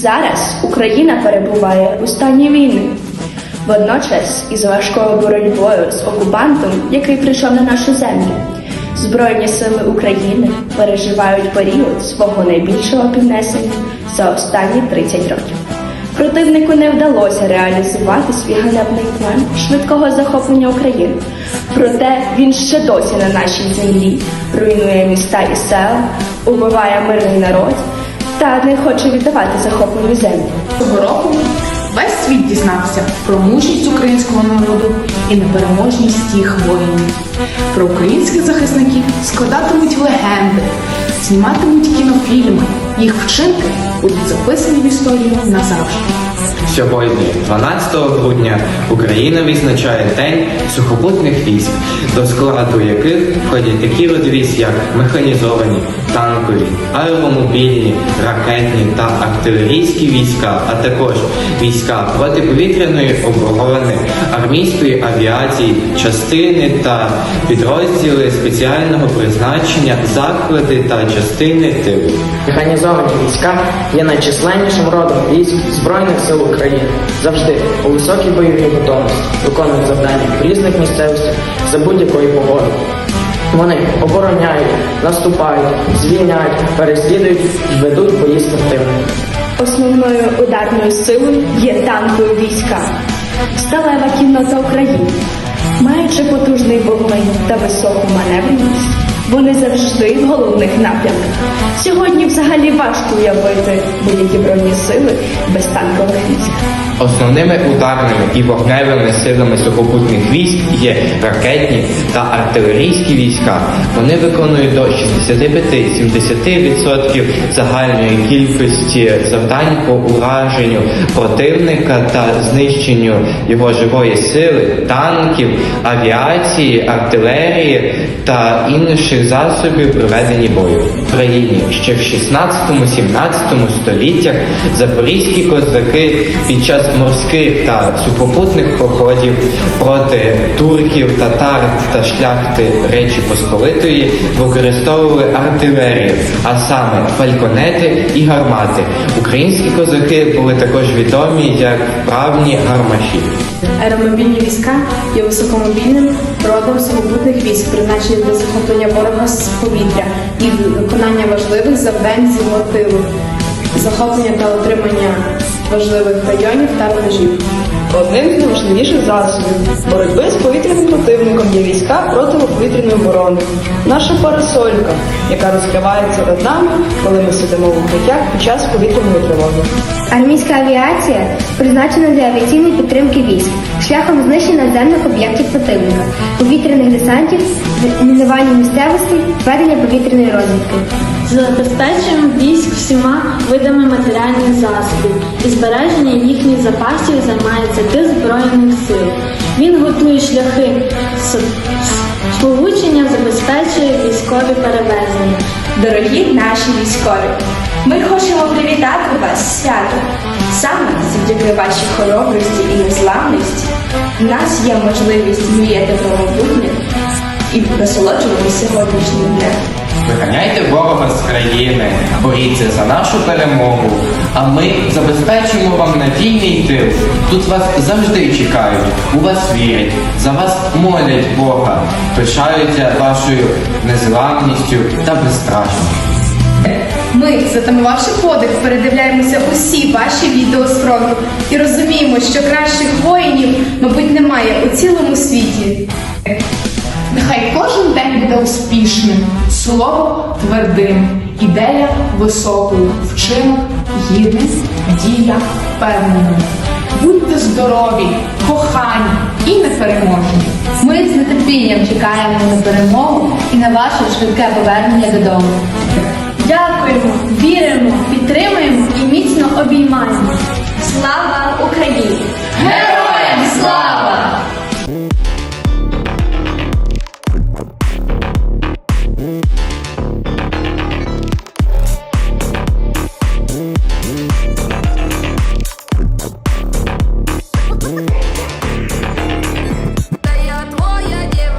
Зараз Україна перебуває у стані війни. Водночас, із важкою боротьбою з окупантом, який прийшов на нашу землю, Збройні сили України переживають період свого найбільшого піднесення за останні 30 років. Противнику не вдалося реалізувати свій ганебний план швидкого захоплення України. Проте він ще досі на нашій землі руйнує міста і села, убиває мирний народ та не хоче віддавати захоплену землю. Цього року весь світ дізнався про мужність українського народу і непереможність їх воїнів. Про українських захисників складатимуть легенди, зніматимуть кінофільми. Їх вчинки будуть записані в історію назавжди. Сьогодні, 12 грудня, Україна відзначає День сухопутних військ, до складу яких входять такі військ, як механізовані, танкові, аеромобільні, ракетні та артилерійські війська, а також війська протиповітряної оборони, армійської авіації, частини та підрозділи спеціального призначення, заклади та частини тилу. Механізовані війська є найчисленнішим родом військ Збройних сил України. Завжди у високій бойовій готовності виконують завдання в різних місцевостях за будь-якої погоди. Вони обороняють, наступають, звільняють, переслідують ведуть бої противником. Основною ударною силою є танкові війська, сталева кіннота України. Маючи потужний вогонь та високу маневреність, вони завжди в головних напрямках. Сьогодні взагалі важко уявити будь-які збройні сили без танкових військ. Основними ударними і вогневими силами сухопутних військ є ракетні та артилерійські війська. Вони виконують до 65-70% загальної кількості завдань по ураженню противника та знищенню його живої сили, танків, авіації, артилерії та інших засобів проведення бою. В Україні ще в 16-17 століттях запорізькі козаки під час морських та сухопутних походів проти турків, татар та шляхти Речі Посполитої використовували артилерію, а саме фальконети і гармати. Українські козаки були також відомі як вправні гармаші. Аеромобільні війська є високомобільним родом сухопутних військ, призначені для захоплення ворога з повітря і виконання важливих завдань з його тилу, захоплення та отримання важливих районів та рубежів. Одним з найважливіших засобів боротьби з повітряним противником є війська протиповітряної оборони. Наша парасолька, яка розкривається над нами, коли ми сидимо в укриттях під час повітряної тривоги. Армійська авіація призначена для авіаційної підтримки військ шляхом знищення наземних об'єктів противника, повітряних десантів, мінування місцевостей, ведення повітряної розвідки. Забезпечуємо військ всіма видами матеріальних засобів і збереження їхніх запасів займається тил Збройних сил. Він готує шляхи сполучення, забезпечує військові перевезення. Дорогі наші військові, ми хочемо привітати вас з святом. Саме завдяки вашій хоробрості і незламності в нас є можливість мріяти про майбутнє і насолоджуватися сьогоднішнім днем. Виганяйте ворога з країни, боріться за нашу перемогу, а ми забезпечимо вам надійний тил. Тут вас завжди чекають, у вас вірять, за вас молять Бога, пишаються вашою незламністю та безстрашністю. Ми, затамувавши подих, передивляємося усі ваші відео з фронту і розуміємо, що кращих воїнів, мабуть, немає у цілому світі. Нехай кожен день буде успішним, слово твердим, ідея високою, вчинок гідним, дія впевненою. Будьте здорові, кохані і непереможні. Ми з нетерпінням чекаємо на перемогу і на ваше швидке повернення додому. Дякуємо, віримо, підтримуємо і міцно обіймаємо. Слава Україні!